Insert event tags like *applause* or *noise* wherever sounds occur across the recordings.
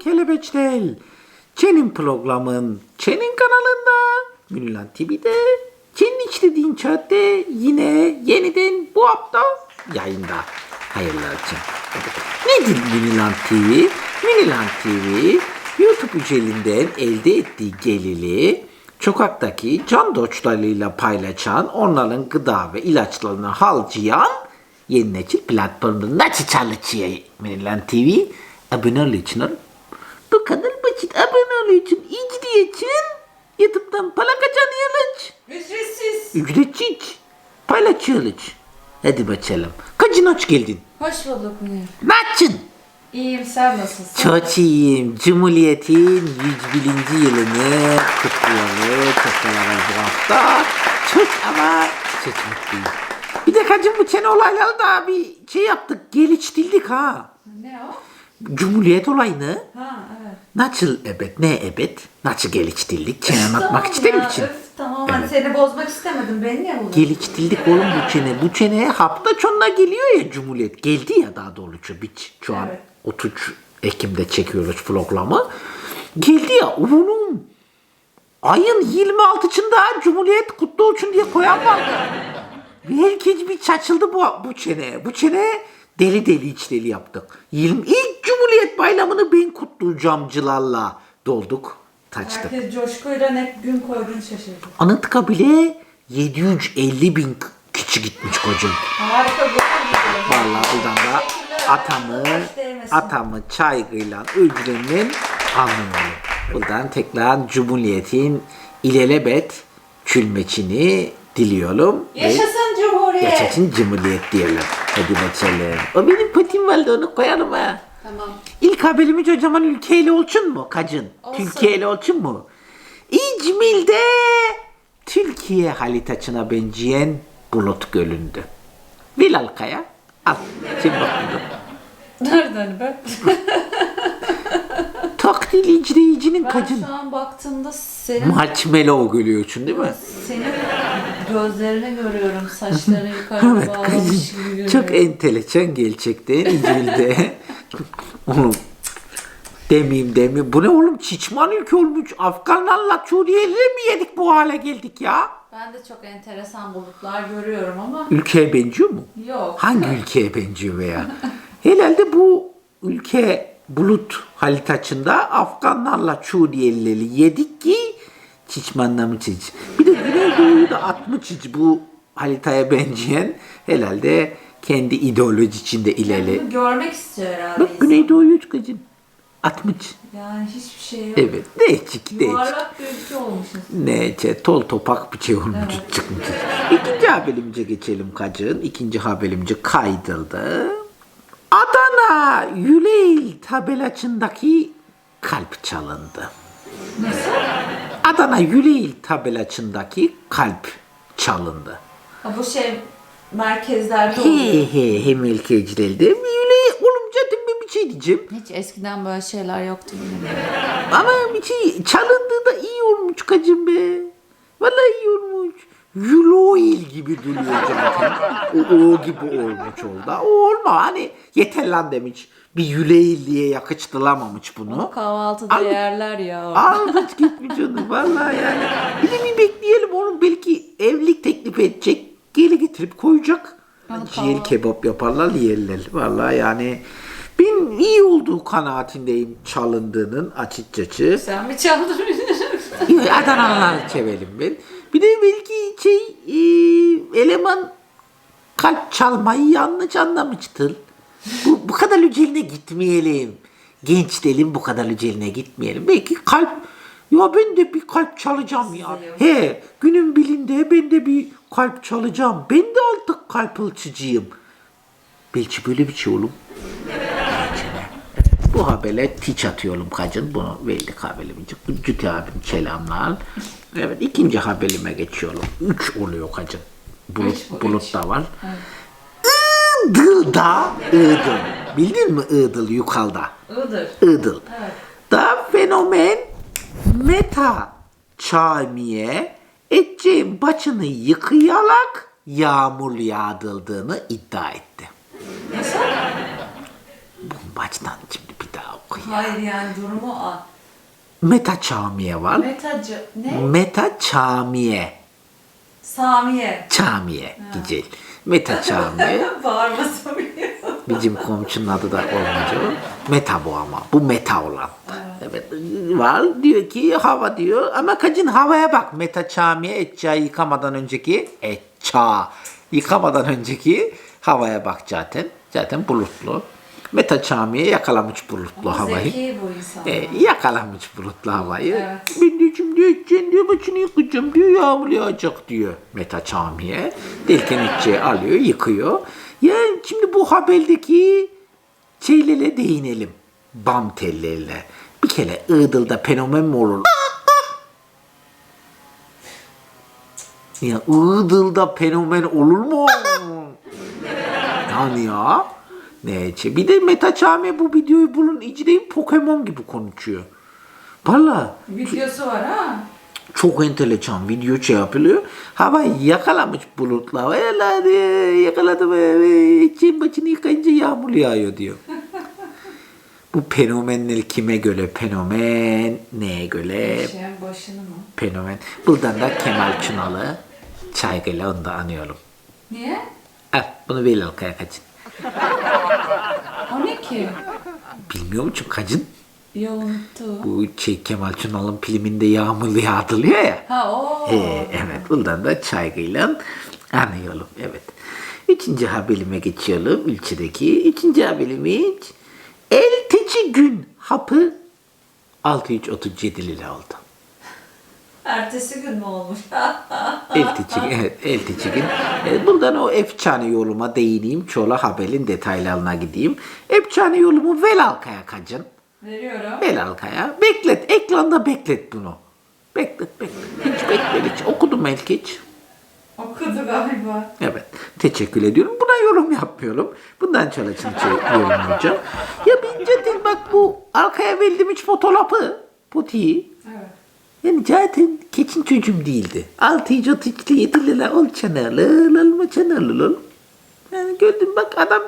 kelebeçler. Çenin programın Çenin kanalında, Münlan TV'de, Çenin işlediğin çatte yine yeniden bu hafta yayında. Hayırlı olsun. Nedir Münlan TV? Münlan TV YouTube üzerinden elde ettiği geliri sokaktaki can dostlarıyla paylaşan, onların gıda ve ilaçlarını harcayan yeni nesil platformunda nasıl çalışıyor Münlan TV? Abone ol için oğlum. Bu kadar basit abone ol için, ilgili için YouTube'dan para kazanıyoruz. Ücretsiz. Ücretsiz. Paylaşıyoruz. Hadi bakalım. Kaçın hoş geldin. Hoş bulduk Münir. Naçın. İyiyim sen nasılsın? Çok iyiyim. Cumhuriyet'in 101. yılını kutluyoruz. Beraber bu hafta. Çok ama çok mutluyum. Bir de kacım bu sene olayları da bir şey yaptık. Geliştirdik ha. Ne o? Cumhuriyet olayını Ha evet. Nasıl evet ne evet nasıl geliştirdik seni anlatmak Tamam ya, için. Öf, tamam hadi seni bozmak istemedim. Beni niye buldun? Geliştirdik oğlum bu çene. Bu çene hafta sonuna geliyor ya Cumhuriyet. Geldi ya daha doğrusu. Biz şu an Evet. 30 Ekim'de çekiyoruz vloglamı. Geldi ya oğlum. Ayın 26'sında Cumhuriyet kutlu olsun diye koyan vardı. Herkes bir çaçıldı bu, bu çene. Bu çene deli deli iç deli yaptık. 20, ilk Cumhuriyet Bayramı'nı ben kutlayacağımcılarla dolduk. Taçtık. Herkes coşkuyla ne gün koyduğunu şaşırdı. Anıtkabir'e 750 bin kişi gitmiş kocam. Harika bu. Vallahi buradan da atamı, atamı çaygıyla öldürenin anlıyorum. Buradan tekrar Cumhuriyet'in ilelebet çülmeçini diliyorum. Yaşasın Cumhuriyet. Yaşasın Cumhuriyet diyelim. Hadi bakalım. O benim patim vardı onu koyalım ha. Tamam. İlk haberimiz o zaman ülkeyle olsun mu kacın? Olsun. Türkiye'yle olsun mu? İcmil'de Türkiye haritasına benzeyen bulut göründü. Vilal Kaya. Al. Şimdi bakalım. Nereden be? *laughs* Takdir icrayicinin Ben şu an baktığımda senin Marshmallow görüyorsun değil mi? senin gözlerini görüyorum. Saçlarını yukarı *laughs* Evet bağlamış gibi görüyorum. Çok enteresan gerçekten İcmil'de. *laughs* Oğlum demeyeyim demeyeyim. Bu ne oğlum çiçman ülke olmuş. Afganlarla Suriyeliler mi yedik bu hale geldik ya? Ben de çok enteresan bulutlar görüyorum ama Ülkeye benziyor mu? yok. Hangi ülkeye benziyor veya? Herhalde bu ülke bulut haritasında Afganlarla Suriyelileri yedik ki çiçmanla mı çiç? Bir de Güneydoğu'yu da atmış çiç bu haritaya benzeyen herhalde kendi ideoloji içinde ileri. Bunu görmek istiyor herhalde. Bak. Güneydoğu'yu kacın. Atmış. Yani hiçbir şey yok. Evet. Değişik değişik. Yuvarlak bir ülke olmuşuz. Nece tol topak bir şey olmuş Evet. çıkmış. İkinci haberimize geçelim kacın. İkinci haberimize kaydıldı. Adana Yüleil tabelacındaki kalp çalındı. Nasıl? Adana Yüleil tabelacındaki kalp çalındı. Ha, bu şey merkezlerde oluyor. He he he melkecilerdi. Yüleil oğlum zaten bir şey diyeceğim. Hiç eskiden böyle şeyler yoktu. Ama bir şey çalındığı da iyi olmuş kacım be. Vallahi iyi olmuş. Yuloil gibi duruyor zaten. O, o gibi olmuş oldu. O olma hani yeter lan demiş. Bir yüleil diye yakıştıramamış bunu. Kahvaltıda Al- yerler ya. Almış gitmiş onu vallahi yani. Bir de bir bekleyelim onun belki evlilik teklif edecek. Geri getirip koyacak. Al, Ciğer kebap yaparlar yerler. Vallahi yani ben iyi olduğu kanaatindeyim çalındığının açıkçası. Sen mi çaldın? *laughs* Adanalıları sevelim ben. Bir de belki şey e, eleman kalp çalmayı yanlış anlamıştır. Bu, bu kadar üceline gitmeyelim. Genç delim bu kadar üceline gitmeyelim. Belki kalp ya ben de bir kalp çalacağım ya. He günün bilinde ben de bir kalp çalacağım. Ben de artık kalp ölçücüyüm. Belki böyle bir şey oğlum. Bu habere tiç atıyorum kacın. Bunu verdik haberimizi. Cüti abim selamlar. Evet ikinci haberime geçiyorum. Üç oluyor kacın. Bulut, Üç bu, bulut üç. da var. Iğdıl'da Iğdıl. Bildin mi Iğdıl yukarıda? Iğdır. Iğdıl. Evet. Da fenomen Meta Çamiye edeceğin başını yıkayarak yağmur yağdırdığını iddia etti. Nasıl? Bu baştan şimdi bir daha ya. Hayır yani durumu a. Meta Çamiye var. Metacı ne? Meta Çamiye. Samiye. Çamiye güzel. Meta Çamiye. *laughs* Bağırması biliyor. Bizim komşunun adı da olmaca o. Meta bu ama. Bu meta olan. Evet. Var diyor ki hava diyor ama kacın havaya bak. Meta çamiye etça yıkamadan önceki etça yıkamadan önceki havaya bak zaten. Zaten bulutlu. Meta çamiye yakalamış bulutlu havayı. Zeki bu insan. E, yakalamış bulutlu havayı. Evet. Ben de şimdi edeceğim diyor, başını yıkayacağım diyor, yağmur yağacak diyor. Meta Çamiye. Delken içeceği alıyor, yıkıyor. Ya şimdi bu habeldeki şeylere değinelim. Bam tellerle. Bir kere Iğdır'da fenomen mi olur? Ya Iğdır'da fenomen olur mu? Yani ya. Neyse. Bir de Meta Çame bu videoyu bulun icreyi Pokemon gibi konuşuyor. Valla Videosu var ha. çok enteresan video şey yapılıyor. Hava yakalamış bulutla. Diyor yakaladım. İçin başını yıkayınca yağmur yağıyor diyor. *laughs* bu fenomenler kime göre fenomen? Neye göre Şeyin başını mı? fenomen? Buradan da Kemal Çınalı saygıyla onu da anıyorum. Niye? Al bunu ver Alkaya kaçın. O ne ki? Bilmiyor musun kaçın? Ya unuttum. Bu şey Kemal Çınalı'nın filminde yağmurlu yağdırılıyor ya. Ha o. Ee, evet buradan da saygıyla anıyorum. Evet. Üçüncü haberime geçiyorum ülkedeki. Üçüncü haberimiz eltici gün hapı 637 lira oldu. Ertesi gün mü olmuş? *laughs* Eltici, evet, eltici gün. Ee, buradan o efsane yoluma değineyim. Çola haberin detaylarına gideyim. Efsane yolumu Velalkaya kacın. Veriyorum. Velalkaya. Beklet. Ekranda beklet bunu. Beklet beklet. Hiç bekle hiç. Okudum belki hiç. Okudu galiba. Evet. Teşekkür ediyorum. Buna yorum yapmıyorum. Bundan için şey yorumlayacağım. Ya bince değil bak bu arkaya verdiğim hiç fotoğrafı. Putiyi. Evet. Yani zaten keçin çocuğum değildi. Altı otuz yedi lira ol çanarlı, olma çanarlı ol. Yani gördüm bak adam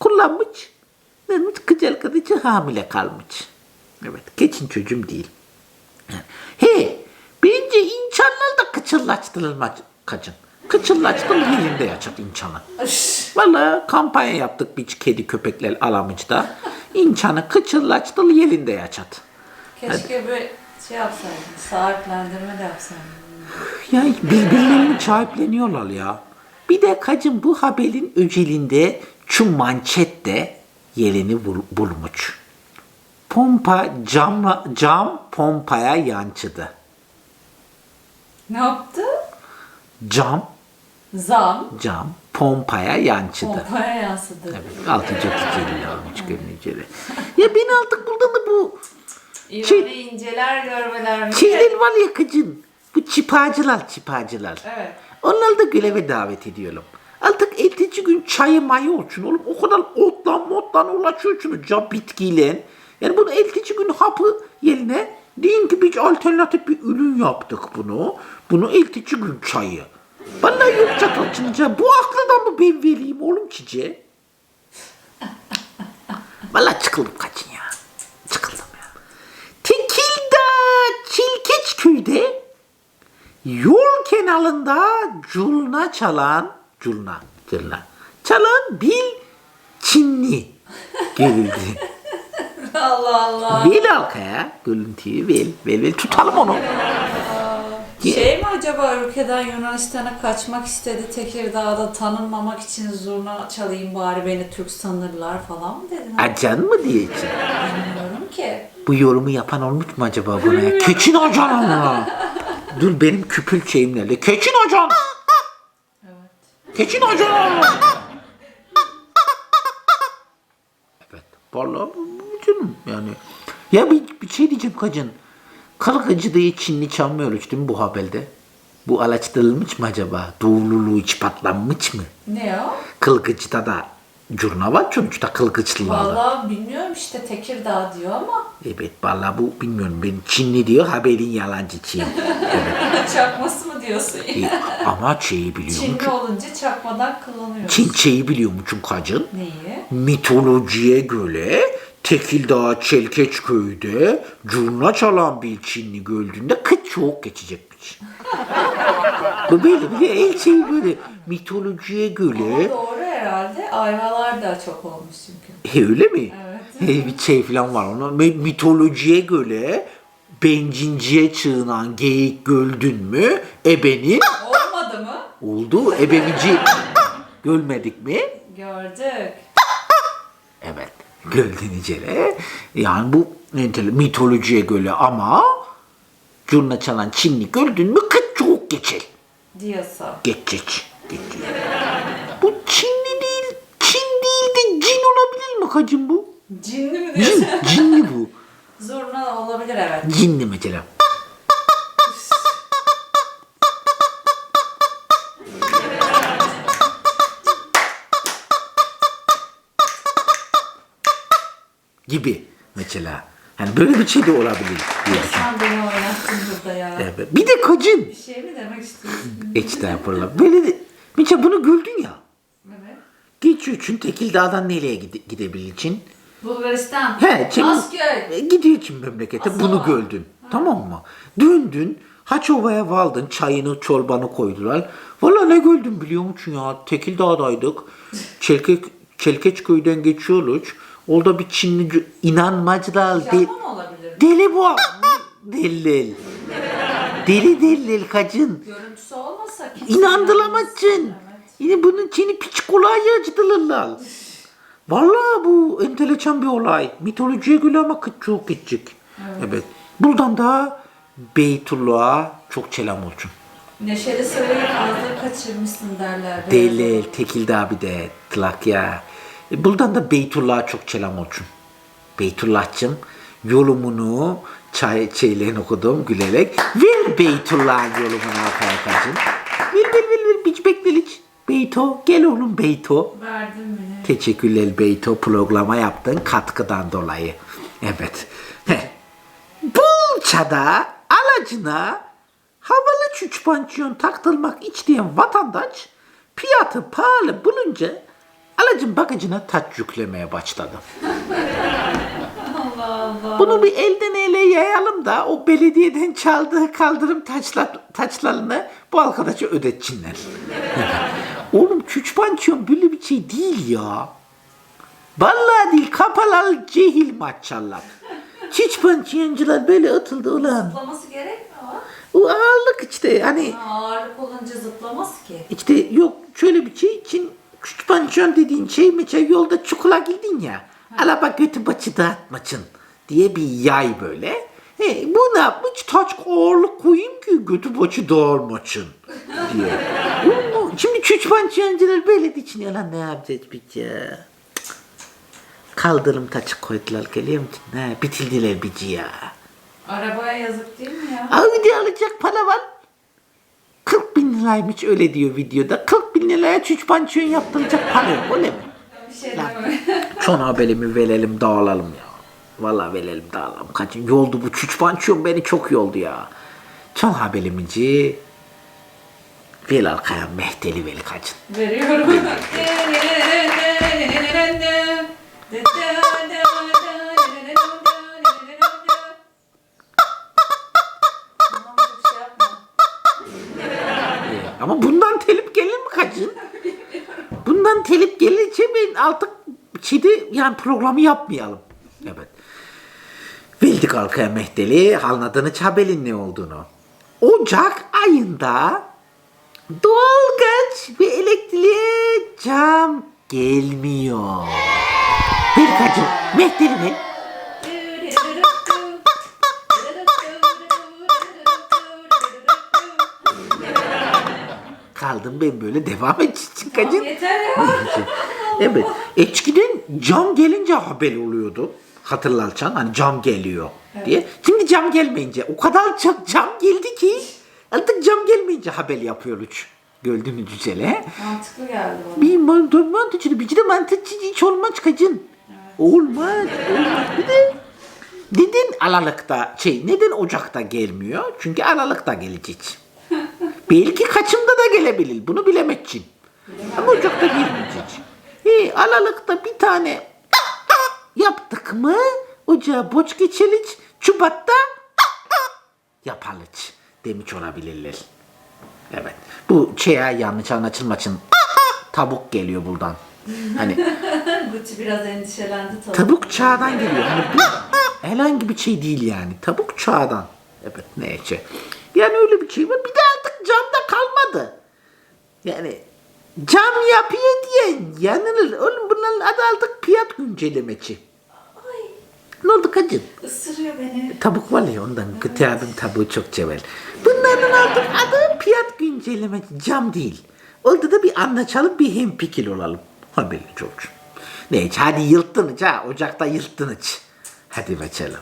kullanmış. Vermiş kız arkadaşı hamile kalmış. Evet keçin çocuğum değil. He bence insanlar da kıçırlaştırılmaz kaçın. Kıçırlaştır yerinde yaşat insanı. Valla kampanya yaptık bir kedi köpekler alamışta. İnsanı kıçırlaştır yerinde yaşat. Keşke bir şey yapsaydın. Sahiplendirme de yapsaydın. Ya birbirlerini sahipleniyorlar ya. Bir de kacım bu haberin öcelinde şu manşette yerini bul- bulmuş. Pompa cam, cam pompaya yansıdı. Ne yaptı? Cam, Zam. cam pompaya yansıdı. Pompaya yansıdı. Evet, altı çok içeri almış. Ya ben artık buradan da bu Böyle inceler görmeler mi? şeyler var ya kacın. Bu çipacılar çipacılar. Evet. Onları da göreve davet ediyorum. Artık ertesi gün çayı mayı olsun oğlum. O kadar otlan motlan ulaşıyorsunuz ya bitkiyle. Yani bunu ertesi gün hapı yerine deyin ki biz alternatif bir ürün yaptık bunu. Bunu ertesi gün çayı. Vallahi yok çatalçınca. Bu aklından mı ben vereyim oğlum çiçeğe? Vallahi çıkıldım kaçın ya. Çıkıldım ya. Tekirdağ Çilkeçköy'de Yol kenarında culna çalan, culna, culna, çalan bir Çinli görüldü. *laughs* Allah Allah. Vel halkaya, görüntüyü vel, vel, vel tutalım onu. Şey mi acaba ülkeden Yunanistan'a kaçmak istedi Tekirdağ'da tanınmamak için zurna çalayım bari beni Türk sanırlar falan mı dedin? Acan mı diye için. Bilmiyorum ki. Bu yorumu yapan olmuş mu acaba buna? *laughs* Keçin acan ama. Dur benim küpül şeyim nerede? Keçin acan. Evet. Keçin acan. Evet. Vallahi canım yani. Ya bir, bir şey diyeceğim kacın. Kargacı diye Çinli çalmıyoruz değil mi bu haberde? Bu araştırılmış mı acaba? Doğruluğu hiç patlanmış mı? Ne o? Kılgıcıda da curna var sonuçta kılgıçlılarda. Vallahi bilmiyorum işte Tekirdağ diyor ama Evet vallahi bu bilmiyorum ben Çinli diyor haberin yalancı Çin. *laughs* Evet. çakması mı diyorsun? E, ama şeyi biliyor Çinli musun? olunca çakmadan kullanıyoruz. Çin şeyi biliyor musun kacın? Neyi? Mitolojiye göre Tekirdağ Çelkeçköy'de curna çalan bir Çinli gördüğünde kıç çok geçecekmiş. *laughs* Bu böyle bir de el şeyi böyle mitolojiye Ama göre doğru herhalde. Ayvalar da çok olmuş çünkü. E, öyle mi? Evet. E, bir şey falan var. Ona mi- mitolojiye göre bencinciye çığınan geyik gördün mü? Ebenin Olmadı mı? oldu. Ebemici görmedik mi? Gördük. Evet. Gördün icele. Yani bu nitele- mitolojiye göre ama curna çalan Çinli gördün mü kıç çok geçer. Diyorsa. Geçecek. Geçecek. bu Çinli değil, Çin değil de cin olabilir mi kacım bu? Cinli mi Cin, diyorsun? cinli bu. *laughs* Zurna olabilir evet. Cinli mesela. *laughs* gibi mesela. Yani böyle bir şey de olabilir diye. Sen beni oynattın burada ya. Evet. Bir de kacın. Bir şey mi demek istiyorsun? Estağfurullah. Böyle de. Mesela bunu güldün ya. İçin Tekirdağ'dan nereye gide, gidebilir için? Bulgaristan. He, Asköy. E, gidiyor için memlekete. Asama. Bunu gördün. Tamam mı? Döndün. Haçova'ya valdın. Çayını, çorbanı koydular. Valla ne gördüm biliyor musun ya? Tekirdağ'daydık. Çelke, Çelkeçköy'den geçiyoruz. Orada bir Çinli inanmacılar. De, Japon olabilir. deli bu. *laughs* Deli. Deli deli kacın. Görüntüsü olmasa kesin. Evet. Yine bunun Çin'i piç kolay acıdılırlar. Vallahi bu enteleçen bir olay. Mitolojiye göre ama çok küçük. Evet. Buradan da Beytullah'a çok selam olsun. Neşeli sırayı fazla kaçırmışsın derler. Delil, Tekirdağ bir de Trakya. E, buradan da Beytullah'a çok selam olsun. Beytullah'cığım yolumunu çay şeylerini okudum gülerek. Ver Beytullah'ın yolumunu arkadaşım. Ver ver ver ver biç bekleliç. Beyto gel oğlum Beyto. Verdin mi? Teşekkürler Beyto programa yaptığın katkıdan dolayı. Evet. Bulçada alacına havalı çüç pansiyon taktırmak isteyen vatandaş fiyatı pahalı bulunca alacın bagajına taç yüklemeye başladı. Allah Allah. Bunu bir elden ele yayalım da o belediyeden çaldığı kaldırım taçlar, taçlarını bu arkadaşa ödetsinler. Çüç pansiyon böyle bir şey değil ya. Vallahi değil kapalı cehil maçallar. Çiç pansiyoncular böyle atıldı ulan. Zıplaması gerekmiyor mu? O ağırlık işte hani Ağırlık olunca zıplamaz ki. işte yok şöyle bir şey için küçük pansiyon dediğin şey mesela yolda çukula gidin ya. Ala bak götü başı dağıtmaçın diye bir yay böyle. He, bu ne yapmış? Taç ağırlık koyayım ki götü başı dağılmaçın diye. *laughs* Küçük pansiyoncular böyle düşünüyor lan ne yapacağız biz ya. Kaldırım taçı koydular geliyor musun? Ne bitildiler bici ya. Arabaya yazık değil mi ya? Audi alacak para var. 40 bin liraymış öyle diyor videoda. 40 bin liraya çüç pansiyon yaptıracak para yok öyle mi? Bir şey deme. Son haberimi verelim dağılalım ya. Vallahi verelim dağılalım. Kaçın yoldu bu çüç pansiyon beni çok yoldu ya. Son haberimizi Vel arkaya mehteli veli kaçın. Veriyorum. Ee, Ama bundan telip gelir mi kaçın? Bundan telip gelirse ben artık şeyde yani programı yapmayalım. Evet. Bildik arkaya mehteli anladığını haberin ne olduğunu. Ocak ayında doğalgaz ve elektriğe cam gelmiyor. Bir kaçın mehteli mi? Kaldım ben böyle devam edeceksin kaçın. Yeter ya. Evet. Eskiden cam gelince haber oluyordu. Hatırlarsan hani cam geliyor diye. Şimdi cam gelmeyince o kadar çok cam geldi ki artık cam gelmeyince haber yapıyoruz. Gördün mü güzele? Mantıklı geldi bana. Bir mantıklı mantıklı bir de mantıklı hiç olmaz kacın. Olmaz. Olmaz. Bir de neden Aralık'ta şey neden Ocak'ta gelmiyor? Çünkü Aralık'ta gelecek. *laughs* Belki kaçımda da gelebilir. Bunu bilemezsin. Ama Ocak'ta gelmeyecek. E, Aralık'ta bir tane yaptık mı ocağa boç geçeliç, çubatta yapalıç demiş olabilirler. Evet. Bu şeye yanlış anlaşılmak için tabuk geliyor buradan. Hani *laughs* Gucci biraz endişelendi tabii. tabuk çağdan geliyor. Hani bu herhangi bir şey değil yani. Tabuk çağdan. Evet neyse. Yani öyle bir şey var. Bir de artık camda kalmadı. Yani cam yapıyor diye yanılır. Oğlum bunların adı artık fiyat güncellemeci. Ne oldu kacın? ısırıyor beni. Tabuk var ya ondan kötü abim tabuğu çok sever. Bunların artık adı fiyat güncellemeci cam değil. Oldu da bir anlaşalım bir hemfikir olalım. Haberli olsun. Neyse hadi yılttınız ha ocakta yılttınız. Hadi bakalım.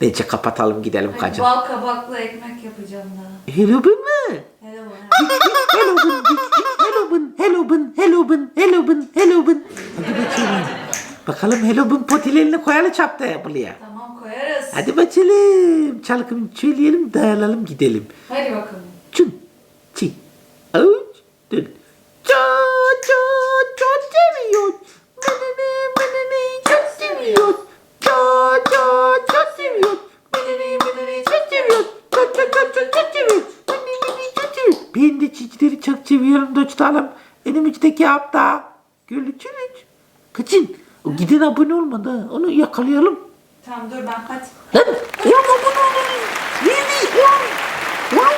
Neyse kapatalım gidelim Hadi kacım. bal kabaklı ekmek yapacağım daha. Hello bu mu? Hello. Hello bun, hello bun, hello bun, hello bun, hello bun, hello bun. Hadi bakalım. Bakalım hello bun potilerini koyalı çapta buraya. Tamam koyarız. Hadi bakalım. Çalkım söyleyelim dağılalım gidelim. Hadi bakalım. Çın, çi, avuç, dön. Çok çok çok seviyor. Menene menene çok seviyor. Çok çok çok seviyor. Menene menene çok seviyor. Çok çok çok çok çok seviyor. Menene çok seviyor. Ben de çiçekleri çok seviyorum dostlarım. Önümüzdeki hafta görüşürüz. Kaçın. O giden abone olmadı. Onu yakalayalım. Tamam dur ben hadi. Lan, abone olun. Yeni, on, on,